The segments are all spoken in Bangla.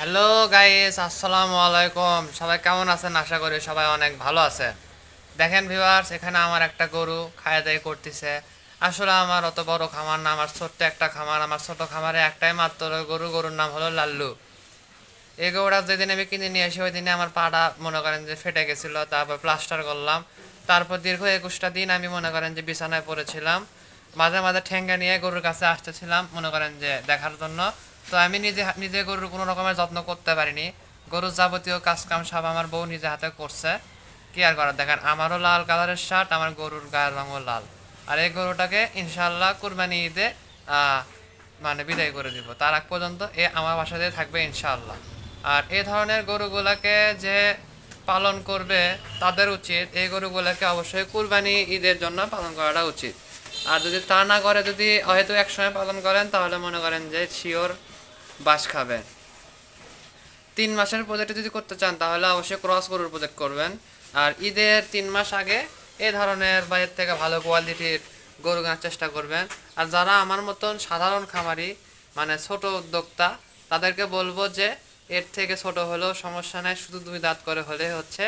হ্যালো গাইস আসসালামু আলাইকুম সবাই কেমন আছেন? আশা করি সবাই অনেক ভালো আছে দেখেন ভিউয়ার্স এখানে আমার একটা গরু খাওয়া দাওয়া করতেছে। আসলে আমার অত বড় খামার না, আমার ছোট্ট একটা খামার। আমার ছোট খামারে একটাই মাত্র গরু, গরুর নাম হলো লাল্লু। এই গরুটা যেদিন আমি কিনে নিয়ে আসি ওই দিনে আমার পাটা মনে করেন যে ফেটে গেছিল, তারপর প্লাস্টার করলাম। তারপর দীর্ঘ একুশটা দিন আমি মনে করেন যে বিছানায় পড়েছিলাম। মাঝে মাঝে ঠেঙ্গা নিয়ে গরুর কাছে আসতেছিলাম, মনে করেন যে দেখার জন্য। তো আমি নিজে নিজে গরুর কোনো রকমের যত্ন করতে পারিনি। গরুর যাবতীয় কাজ কাম সব আমার বউ নিজে হাতে করছে। কি আর করার? দেখেন, আমারও লাল কালারের শার্ট আমার গরুর গায়ের রঙও লাল। আর এই গরুটাকে ইনশাল্লাহ কুরবানি ঈদে মানে বিদায় করে দিব। তার আগ পর্যন্ত এ আমার বাসাতে থাকবে ইনশাআল্লাহ। আর এ ধরনের গরুগুলাকে যে পালন করবে তাদের উচিত, এই গরুগুলোকে অবশ্যই কুরবানি ঈদের জন্য পালন করাটা উচিত। আর যদি তা না করে যদি হয়তো একসময় পালন করেন, তাহলে মনে করেন যে শিওর বাস খাবেন। তিন মাসের প্রজেক্ট যদি করতে চান তাহলে অবশ্যই ক্রস গরুর প্রজেক্ট করবেন। আর ঈদের তিন মাস আগে এ ধরনের বা এর থেকে ভালো কোয়ালিটির গরু কেনার চেষ্টা করবেন। আর যারা আমার মতন সাধারণ খামারি মানে ছোট উদ্যোক্তা তাদেরকে বলব যে এর থেকে ছোট হলেও সমস্যা নাই শুধু দুই দাঁত করে হলে হচ্ছে।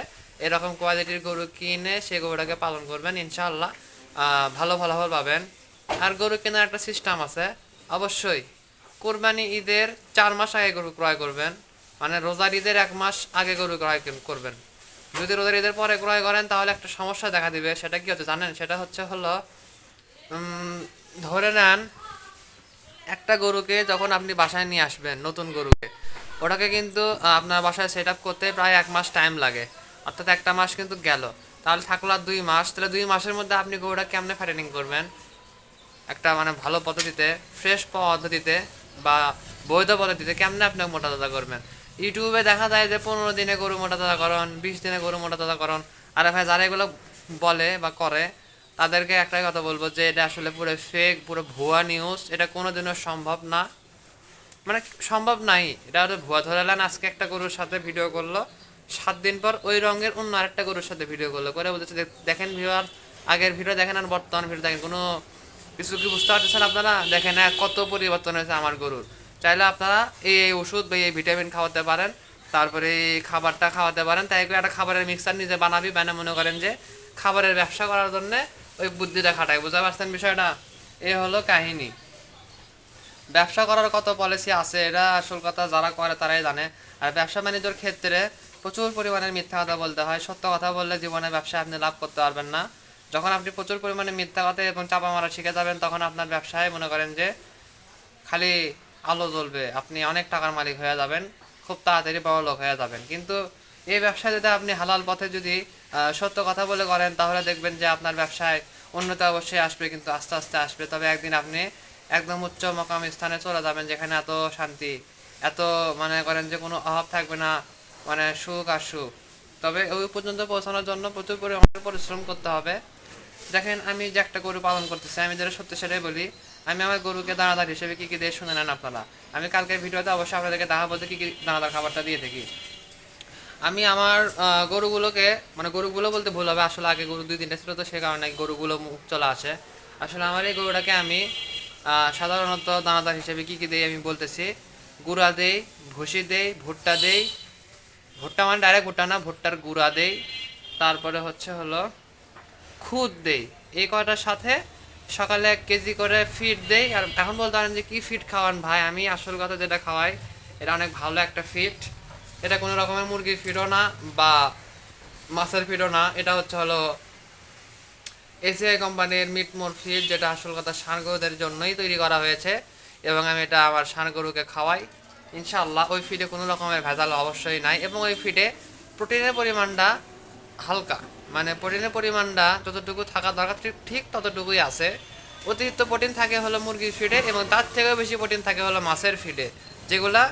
এরকম কোয়ালিটির গরু কিনে সেই গরুটাকে পালন করবেন ইনশাআল্লাহ আহ, ভালো ফলাফল পাবেন। আর গরু কেনার একটা সিস্টেম আছে অবশ্যই কোরবানি ঈদের চার মাস আগে গরু ক্রয় করবেন। মানে রোজার ঈদের এক মাস আগে গরু ক্রয় করবেন। যদি রোজার ঈদের পরে ক্রয় করেন, তাহলে একটা সমস্যা দেখা দিবে। সেটা কি হচ্ছে জানেন? সেটা হচ্ছে হলো ধরে নেন একটা গরুকে যখন আপনি বাসায় নিয়ে আসবেন, নতুন গরুকে, ওটাকে কিন্তু আপনার বাসায় সেট করতে প্রায় এক মাস টাইম লাগে। অর্থাৎ একটা মাস কিন্তু গেল। তাহলে থাকল আর দুই মাস। তাহলে দুই মাসের মধ্যে আপনি গরুটা কেমনে ফ্যাটেনিং করবেন? একটা মানে ভালো পদ্ধতিতে ফ্রেশ পদ্ধতিতে বা বৈধ পদ্ধতিতে কেমনে আপনি মোটা তাজা করবেন? ইউটিউবে দেখা যায় যে পনেরো দিনে গরু মোটা তাজা করন, বিশ দিনে গরু মোটা তাজা করন। আর ভাই যারা এগুলো বলে বা করে, তাদেরকে একটাই কথা বলব যে এটা আসলে পুরো ফেক পুরো ভুয়া নিউজ এটা কোনোদিনও সম্ভব না। মানে সম্ভব নাই, এটা হয়তো ভুয়া। ধরে নেন আজকে একটা গরুর সাথে ভিডিও করল, সাত দিন পর ওই রঙের অন্য আরেকটা গরুর সাথে ভিডিও করল। করে বলতেছে "দেখ- দেখেন ভিউয়ার আগের ভিডিও দেখেন আর বর্তমান ভিডিও দেখেন। কোনো কিছু কি বুঝতে পারতেছেন আপনারা? দেখেন না কত পরিবর্তন হয়েছে আমার গরুর। চাইলে আপনারা এই এই ওষুধ বা এই ভিটামিন খাওয়াতে পারেন, তারপরে এই খাবারটা খাওয়াতে পারেন। তাই একটা খাবারের মিক্সার নিজে বানাবি বানা মনে করেন যে খাবারের ব্যবসা করার জন্য ওই বুদ্ধিটা খাটায় বুঝতে পারছেন বিষয়টা? এ হলো কাহিনী। ব্যবসা করার কত পলিসি আছে, এটা আসল কথা যারা করে তারাই জানে। আর ব্যবসা বাণিজ্যর ক্ষেত্রে প্রচুর পরিমাণে মিথ্যা কথা বলতে হয়। সত্য কথা বললে জীবনে ব্যবসায় আপনি লাভ করতে পারবেন না। যখন আপনি প্রচুর পরিমাণে মিথ্যা কথা এবং চাপা মারা শিখে যাবেন, তখন আপনার ব্যবসায় মনে করেন যে খালি আলো জ্বলবে। আপনি অনেক টাকার মালিক হয়ে যাবেন, খুব তাড়াতাড়ি বড় লোক হয়ে যাবেন। কিন্তু এই ব্যবসায় যদি আপনি হালাল পথে যদি সত্য কথা বলে করেন, তাহলে দেখবেন যে আপনার ব্যবসায় উন্নতি অবশ্যই আসবে, কিন্তু আস্তে আস্তে আসবে। তবে একদিন আপনি একদম উচ্চ মকাম স্থানে চলে যাবেন, যেখানে এত শান্তি, এত মানে করেন যে কোনো অভাব থাকবে না মানে সুখ আর সুখ। তবে ওই পর্যন্ত পৌঁছানোর জন্য প্রচুর পরিমাণে পরিশ্রম করতে হবে। দেখেন, আমি যে একটা গরু পালন করতেছি, আমি যেটা সত্যি সেটাই বলি। আমি আমার গরুকে দানাদার হিসেবে কী কী দিয়ে শুনে নেন আপনারা? আমি কালকের ভিডিওতে অবশ্যই আপনাদেরকে দেখাবো যে কী কি দানাদার খাবারটা দিয়ে থাকি। আমি আমার গরুগুলোকে মানে গরুগুলো বলতে ভুল হবে, আসলে আগে গরু দুই তিনটা ছিল তো সে কারণে গরুগুলো মুখ চলে আসে। আসলে আমার এই গরুটাকে আমি সাধারণত দানাদার হিসেবে কী কী দেই আমি বলতেছি? গুঁড়া দেই, ভুসি দেই, ভুট্টা দেই। ভুট্টা মানে ডাইরেক্ট ভুট্টা না, ভুট্টার গুঁড়া দেই। তারপরে হচ্ছে হলো খুদ দেই। এই কয়টার সাথে সকালে এক কেজি করে ফিড দেই। আর এখন বলতে পারেন যে কি ফিড খাওয়ান ভাই? আমি আসল কথা যেটা খাওয়াই, এটা অনেক ভালো একটা ফিড এটা কোনো রকমের মুরগির ফিডও না বা মাছের ফিডও না। এটা হচ্ছে হলো এসিআই কোম্পানির মিটমোর ফিড যেটা আসল কথা গরুদের জন্যই তৈরি করা হয়েছে। এবং আমি এটা আমার গরুকে খাওয়াই। ইনশাআল্লাহ ওই ফিডে কোনো রকমের ভেজাল অবশ্যই নাই। এবং ওই ফিডে প্রোটিনের পরিমাণটা হালকা। মানে প্রোটিনের পরিমাণটা যতটুকু থাকা দরকার, ঠিক ততটুকুই আছে। অতিরিক্ত প্রোটিন থাকে হলো মুরগির ফিডে এবং তার থেকেও বেশি প্রোটিন থাকে হলো মাছের ফিডে যেগুলা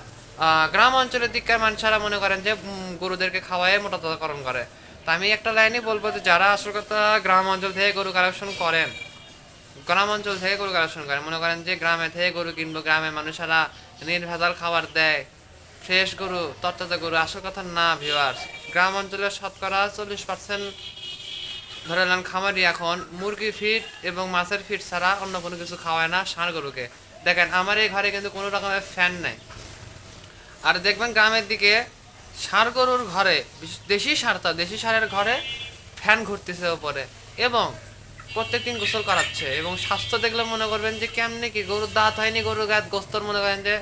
গ্রাম অঞ্চলের দিককার মানুষেরা মনে করেন যে গরুদেরকে খাওয়ায় মোটা তাজাকরণ করে। তা আমি একটা লাইনই বলব যে, যারা আসল কথা গ্রাম অঞ্চল থেকে গরু কালেকশন করেন, গ্রাম অঞ্চল থেকে গরু কালেকশন করেন, মনে করেন যে, গ্রামে থেকে গরু কিনবো গ্রামে মানুষেরা নির্ভেজাল খাবার দেয় ফ্রেশ গরু, তরতাজা গরু, আসল কথা না ভিউয়ার্স গ্রাম অঞ্চলের শতকরা চল্লিশ পার্সেন্ট ধরে নেন খামারি এখন মুরগি ফিট এবং মাছের ফিট ছাড়া অন্য কোনো কিছু খাওয়ায় না ষাঁড় গরুকে। দেখেন, আমার এই ঘরে কিন্তু কোনো রকমের ফ্যান নেই। আর দেখবেন গ্রামের দিকে ষাঁড় গরুর ঘরে, দেশি সারটা দেশি সারের ঘরে ফ্যান ঘুরতেছে ওপরে। এবং প্রত্যেকদিন গোসল করাচ্ছে এবং স্বাস্থ্য দেখলে মনে করবেন যে কেমনে কি গরুর দাঁত হয়নি, গরুর গায়ে গোস্তর মনে করেন যে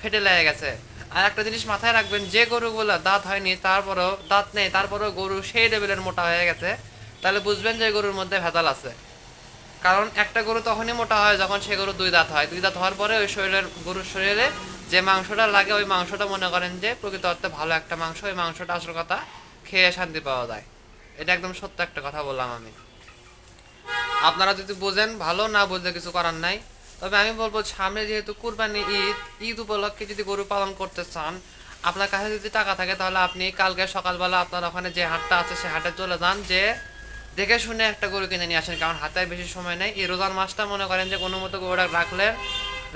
ফেটে লেগে গেছে। আর একটা জিনিস মাথায় রাখবেন, যে গরুগুলো দাঁত হয়নি, তারপরেও দাঁত নেই, তারপরেও গরু সেই লেভেলের মোটা হয়ে গেছে, তাহলে বুঝবেন যে গরুর মধ্যে ভেজাল আছে। কারণ একটা গরু তখনই মোটা হয় যখন সে গরু দুই দাঁত হয়। দুই দাঁত হওয়ার পরে ওই শরীরের, গরুর শরীরে যে মাংসটা লাগে, ওই মাংসটা মনে করেন যে প্রকৃত অর্থে ভালো একটা মাংস, ওই মাংসটা আসল কথা খেয়ে শান্তি পাওয়া যায়। এটা একদম সত্য একটা কথা বললাম আমি। আপনারা যদি বোঝেন, ভালো না বুঝলে কিছু করার নাই। তবে আমি বলব সামনে যেহেতু কুরবানি ঈদ ঈদ উপলক্ষে যদি গরু পালন করতে চান, আপনার কাছে যদি টাকা থাকে তাহলে আপনি কালকে সকালবেলা আপনার ওখানে যে হাটটা আছে সে হাটে চলে যান, যে দেখে শুনে একটা গরু কিনে নিয়ে আসেন। কারণ হাতে বেশি সময় নেই। এই রোজার মাসটা মনে করেন যে কোনো মতো গরুটা রাখলেন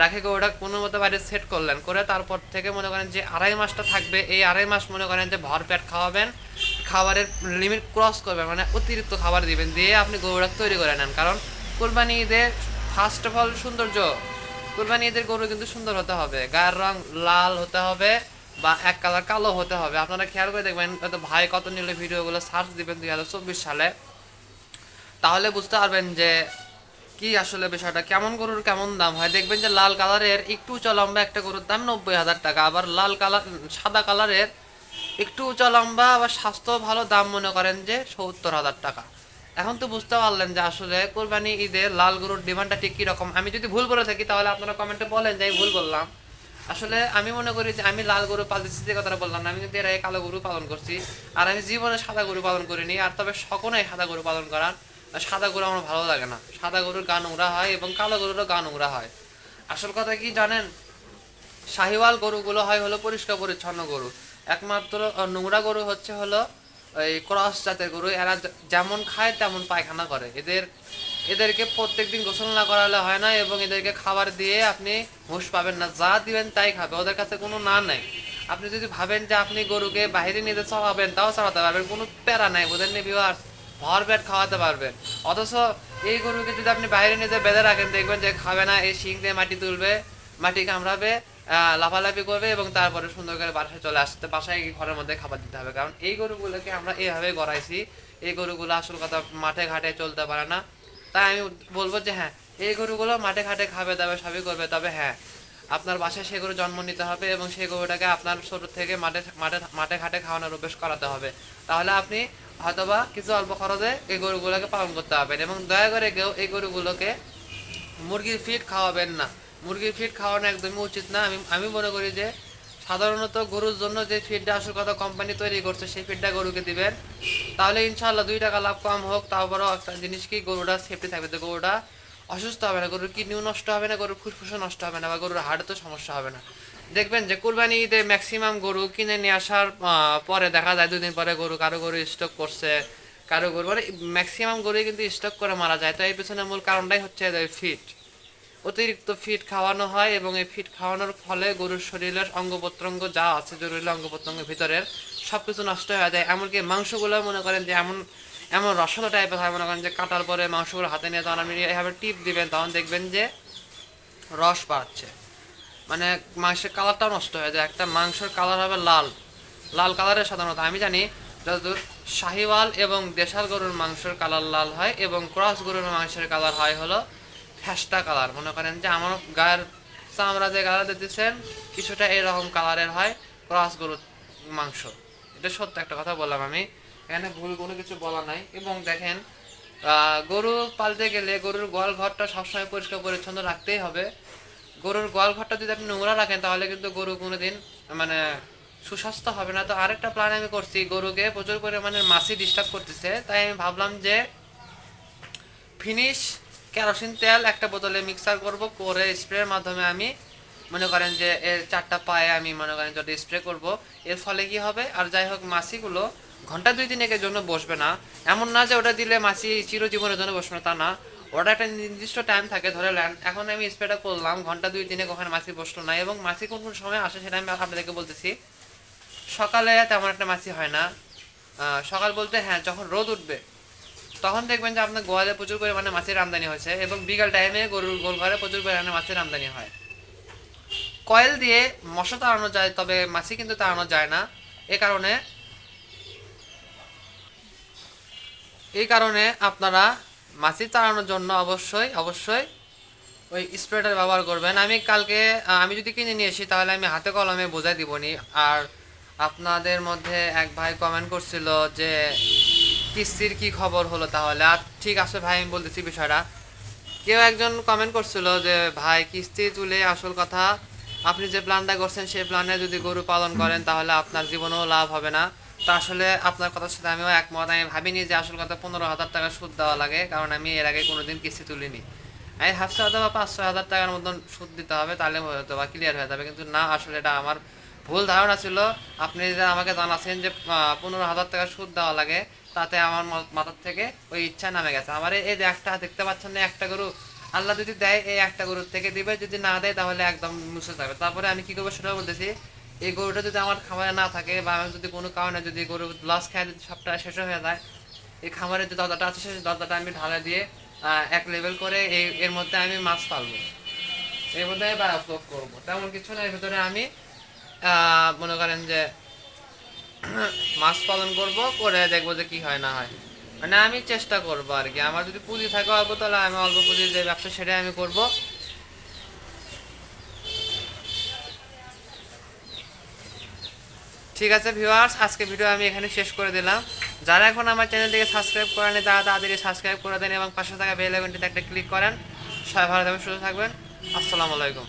রাখে গরুটা কোনো মতো বাইরে সেট করলেন। করে তারপর থেকে মনে করেন যে আড়াই মাসটা থাকবে। এই আড়াই মাস মনে করেন যে ভর পেট খাওয়াবেন, খাবারের লিমিট ক্রস করবেন মানে অতিরিক্ত খাবার দিবেন, দিয়ে আপনি গরুটা তৈরি করে নেন। কারণ কোরবানি ঈদে ফার্স্ট অফ অল সৌন্দর্য। কোরবানি ঈদের গরু কিন্তু সুন্দর হতে হবে। গায়ের রং লাল হতে হবে বা এক কালার কালো হতে হবে। আপনারা খেয়াল করে দেখবেন, হয়তো ভাই কত নিলে ভিডিওগুলো সার্চ দিবেন দুই হাজার চব্বিশ সালে। তাহলে বুঝতে পারবেন যে কি আসলে বিষয়টা, কেমন গরুর কেমন দাম হয়। দেখবেন যে লাল কালারের একটু উঁচা লম্বা একটা গরুর দাম নব্বই হাজার টাকা। আবার লাল কালার, সাদা কালারের একটু উঁচা লম্বা আবার স্বাস্থ্য ভালো দাম মনে করেন যে সত্তর হাজার টাকা। এখন তো বুঝতে পারলেন যে আসলে কোরবানি ঈদে লাল গরুর ডিমান্ডটা ঠিক কীরকম। আমি যদি ভুল করে থাকি, তাহলে আপনারা কমেন্টে বলেন যে আমি ভুল বললাম। আসলে আমি মনে করি যে আমি লাল গরু পালতেছি যে কথাটা বললাম না, আমি কিন্তু এর কালো গরু পালন করছি। আর আমি জীবনে সাদা গরু পালন করিনি, আর তবে সকলেই সাদা গরু পালন করার সাদা গরু আমার ভালো লাগে না। সাদা গরুর গান নোংরা হয় এবং কালো গরুরও গান নোংরা হয়। আসল কথা কি জানেন? শাহিওয়াল গরুগুলো হয় হলো পরিষ্কার পরিচ্ছন্ন গরু। একমাত্র নোংরা গরু হচ্ছে হলো এই ক্রস জাতের গরু, এরা যেমন খায় তেমন পায়খানা করে। এদের, এদেরকে প্রত্যেক দিন গোসল না করালে হয় না এবং এদেরকে খাবার দিয়ে আপনি হুঁশ পাবেন না। যা দিবেন তাই খাবে, ওদের কাছে কোনো না নেই। আপনি যদি ভাবেন যে আপনি গরুকে বাইরে নিয়ে যেতে চড়াবেন, তাও চড়াতে পারবেন, কোনো প্যারা নাই ওদের নি ভিউয়ার্স ভর পেট খাওয়াতে পারবেন। অথচ এই গরুকে যদি আপনি বাইরে নিয়ে যেয়ে বেঁধে রাখেন, দেখবেন যে খাবে না, এই শিং দিয়ে মাটি তুলবে, মাটি কামড়াবে লাফালাফি করবে এবং তারপরে সুন্দর করে বাসায় চলে আসতে বাসায় ঘরের মধ্যে খাবার দিতে হবে। কারণ এই গরুগুলোকে আমরা এইভাবে গড়াইছি। এই গরুগুলো আসল কথা মাঠে ঘাটে চলতে পারে না। তাই আমি বলব যে হ্যাঁ এই গরুগুলো মাঠে ঘাটে খাবে, দাবে সবই করবে। তবে হ্যাঁ আপনার বাসায় সে গরু জন্ম নিতে হবে এবং সেই গরুটাকে আপনার ছোট থেকে মাঠে মাঠে মাঠে ঘাটে খাওয়ানোর অভ্যেস করাতে হবে। তাহলে আপনি হয়তোবা কিছু অল্প খরচে এই গরুগুলোকে পালন করতে পারবেন এবং দয়া করে কেউ এই গরুগুলোকে মুরগির ফিড খাওয়াবেন না। মুরগির ফিড খাওয়ানো একদমই উচিত না। আমি আমি মনে করি যে সাধারণত গরুর জন্য যে ফিডটা আসল কথা কোম্পানি তৈরি করছে, সেই ফিডটা গরুকে দিবেন। তাহলে ইনশাল্লাহ দুই টাকা লাভ কম হোক তারপরেও একটা জিনিস কি, গরুটা সেফটি থাকবে। তো গরুটা অসুস্থ হবে না, গরুর কিডনিও নষ্ট হবে না, গরুর ফুসফুসও নষ্ট হবে না বা গরুর হাড়ে তো সমস্যা হবে না। দেখবেন যে কুরবানি ঈদে ম্যাক্সিমাম গরু কিনে নিয়ে আসার পরে দেখা যায় দুদিন পরে গরু কারও গরু স্টক করছে, কারও গরু মানে ম্যাক্সিমাম গরুই কিন্তু স্টক করে মারা যায়। তো এই পিছনে মূল কারণটাই হচ্ছে ফিট অতিরিক্ত ফিট খাওয়ানো হয় এবং এই ফিট খাওয়ানোর ফলে গরুর শরীরের অঙ্গ প্রত্যঙ্গ যা আছে, জরুরি অঙ্গ প্রত্যঙ্গের ভিতরের সব কিছু নষ্ট হয়ে যায়। এমনকি মাংসগুলো মনে করেন যে এমন এমন রসালো টাইপের হয়, মনে করেন যে কাটার পরে মাংসগুলো হাতে নিয়ে তখন আপনি এভাবে টিপ দিবেন, তখন দেখবেন যে রস বাড়ছে মানে মাংসের কালারটাও নষ্ট হয়ে যায়। একটা মাংসের কালার হবে লাল। লাল কালারের সাধারণত আমি জানি যতদূর শাহিওয়াল এবং দেশাল গরুর মাংসের কালার লাল হয় এবং ক্রস গরুর মাংসের কালার হয় হলো ফ্যাস্টা কালার। মনে করেন যে আমার গায়ের চামড়া যে কালার দিতেছেন, কিছুটা এরকম কালারের হয় ক্রস গরুর মাংস। এটা সত্য একটা কথা বললাম আমি। এখানে ভুল কোনো কিছু বলা নাই। এবং দেখেন গরু পালতে গেলে গরুর গোয়াল ঘরটা সবসময় পরিষ্কার পরিচ্ছন্ন রাখতেই হবে। গরুর গোয়াল ঘরটা যদি আপনি নোংরা রাখেন, তাহলে কিন্তু গরু কোনো দিন মানে সুস্বাস্থ্য হবে না। তো আরেকটা প্ল্যান আমি করছি, গরুকে প্রচুর পরিমাণে মাছি ডিস্টার্ব করতেছে। তাই আমি ভাবলাম যে ফিনিশ কেরোসিন তেল একটা বোতলে মিক্সার করব, করে স্প্রের মাধ্যমে আমি মনে করেন যে এর চারটা পায়ে আমি মনে করেন যদি স্প্রে করব। এর ফলে কি হবে? আর যাই হোক, মাছিগুলো ঘণ্টা দুই দিনের জন্য বসবে না। এমন না যে ওটা দিলে মাছি চিরজীবনের জন্য বসবে না, তা না। ওটা একটা নির্দিষ্ট টাইম থাকে, ধরে এখন আমি স্প্রেটা করলাম, ঘণ্টা দুই দিনে ওখানে মাছি বসল না। এবং মাছি কোন কোন সময় আসে সেটা আমি আপনাদেরকে বলতেছি। সকালে তেমন একটা মাছি হয় না। সকাল বলতে হ্যাঁ যখন রোদ উঠবে তখন দেখবেন যে আপনার গোয়ালে প্রচুর পরিমাণে মাছের আমদানি হয়েছে এবং বিকাল টাইমে গরুর গোল ঘরে প্রচুর পরিমাণে মাছের আমদানি হয়। কয়েল দিয়ে মশা তাড়ানো যায়, তবে মাছি কিন্তু তাড়ানো যায় না। এ কারণে এই কারণে আপনারা মাছি তাড়ানোর জন্য অবশ্যই অবশ্যই ওই স্প্রেটার ব্যবহার করবেন। আমি কালকে আমি যদি কিনে নিয়ে আসি, তাহলে আমি হাতে কলমে বোঝাই দিবনি। আর আপনাদের মধ্যে এক ভাই কমেন্ট করছিল যে কিস্তির কি খবর হলো তাহলে? আর ঠিক আছে ভাই, আমি বলতেছি বিষয়টা। কেউ একজন কমেন্ট করছিল যে, ভাই, কিস্তি তুলে আসল কথা, আপনি যে প্ল্যানটা করছেন, সেই প্ল্যানে যদি গরু পালন করেন, তাহলে আপনার জীবনেও লাভ হবে না। তো আসলে আপনার কথার সাথে আমিও একমত। আমি ভাবিনি যে আসল কথা পনেরো হাজার টাকা সুদ দেওয়া লাগে, কারণ আমি এর আগে কোনোদিন কিস্তি তুলিনি। আমি ভাবছি হয়তো বা পাঁচশো হাজার টাকার মতন সুদ দিতে হবে, তাহলে হয়তো বা ক্লিয়ার হয়ে যাবে। কিন্তু না, আসলে এটা আমার ভুল ধারণা ছিল। আপনি যে আমাকে জানাচ্ছেন যে পনেরো হাজার টাকা সুদ দেওয়া লাগে তাতে আমার মাথার থেকে ওই ইচ্ছা নামে গেছে। আমার এই- যে একটা দেখতে পাচ্ছেন না একটা গরু, আল্লাহ যদি দেয় এই একটা গরুর থেকে দিবে, যদি না দেয় তাহলে একদম মুছে যাবে। তারপরে আমি কি করব সেটা বলতেছি, এই গরুটা যদি আমার খামারে না থাকে বা আমি যদি কোনো কারণে যদি গরু লস খায় যদি সবটা শেষ হয়ে যায়, এই খামারের যে দরজাটা আছে, সেই দরজাটা আমি ঢালা দিয়ে এক লেভেল করে এই, এর মধ্যে আমি মাছ পালবো। এর মধ্যে আমি বায়োফ্লক করব। তেমন কিছু না, এর ভিতরে আমি মনে করেন যে মাছ পালন করব, করে দেখব যে কি হয় না হয়। মানে আমি চেষ্টা করব আর কি। আমার যদি পুঁজি থাকে অল্প, তাহলে আমি অল্প পুঁজি যে ব্যবসা সেটাই আমি করব। ঠিক আছে ভিউয়ার্স আজকে ভিডিও আমি এখানে শেষ করে দিলাম। যারা এখন আমার চ্যানেলটিকে সাবস্ক্রাইব করেনি তারা তাড়াতাড়ি সাবস্ক্রাইব করে দেন এবং পাশে থাকা বেল আইকনটিতে একটা ক্লিক করেন। সবাই ভালো থাকবেন, সুস্থ থাকবেন। আসসালামু আলাইকুম।